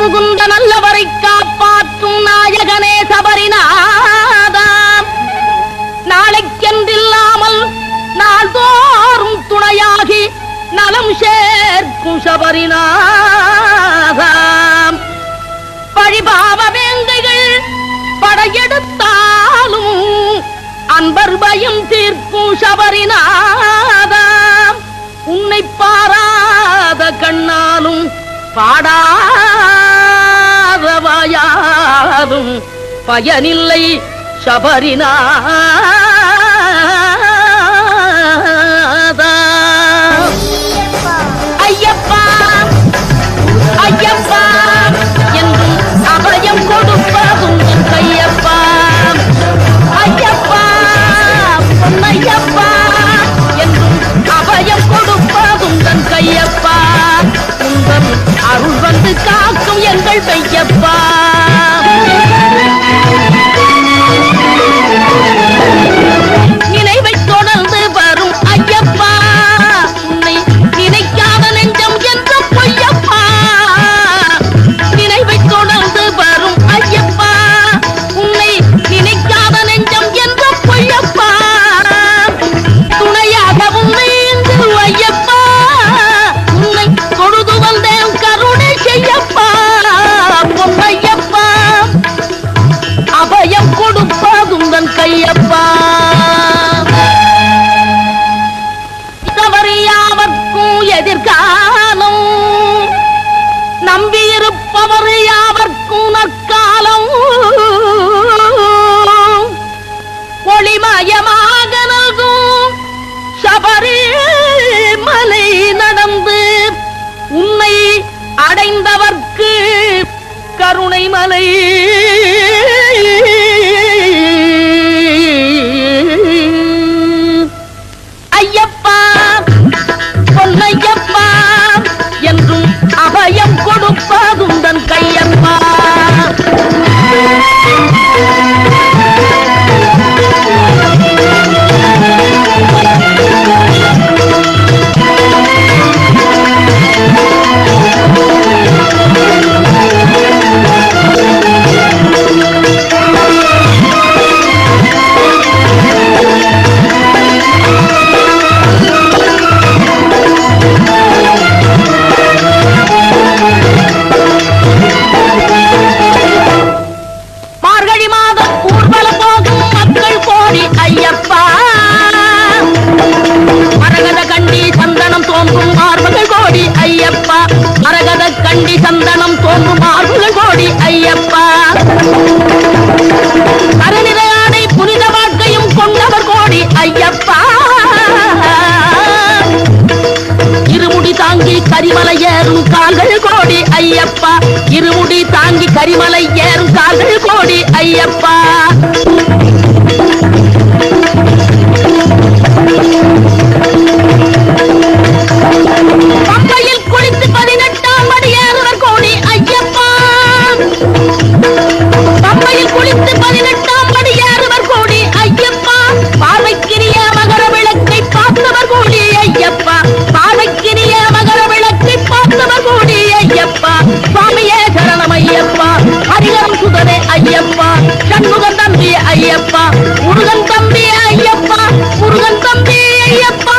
புகுந்த நல்லவரை காப்பாற்றும் நாயகனே சபரிநாதாம் நாளைக்கென்றில்லாமல் நாள்தோறும் துணையாகி நலம் சேர்க்கும் சபரிநாதாம் பழிபாவ வேங்கைகள் படையெடுத்தாலும் அன்பர் பயம் தீர்க்கும் சபரிநாதாம் உன்னை பாராத கண்ணாலும் பாடா வாயாலும் பயனில்லை சபரிநாதா. ஐயப்பா. ஐயப்பா. என்றும் அபயம் கொடுப்பதும் என் கையப்பா ஐயப்பா. பொன்னையப்பா என்றும் அபயம் கொடுப்பதும் தன் கையப்பா உந்தன் அருள் வந்து காக்கும் எங்கள் கையப்பா ஒளிமயமாக நல்கும் சபரி மலை நடந்து உன்னை அடைந்தவர்க்கு கருணை மலை சந்தனம் தோன்றும் மார்புகள் கோடி ஐயப்பா. கருநிற புனித வாழ்க்கையும் கொண்டவர் கோடி ஐயப்பா. இருமுடி தாங்கி கரிமலை ஏறும் கால்கள் கோடி ஐயப்பா. இருமுடி தாங்கி கரிமலை ஏறும் கால்கள் கோடி ஐயப்பா. ஐயப்பா சண்முகன் தம்பி ஐயப்பா முருகன் தம்பி ஐயப்பா முருகன் தம்பி ஐயப்பா.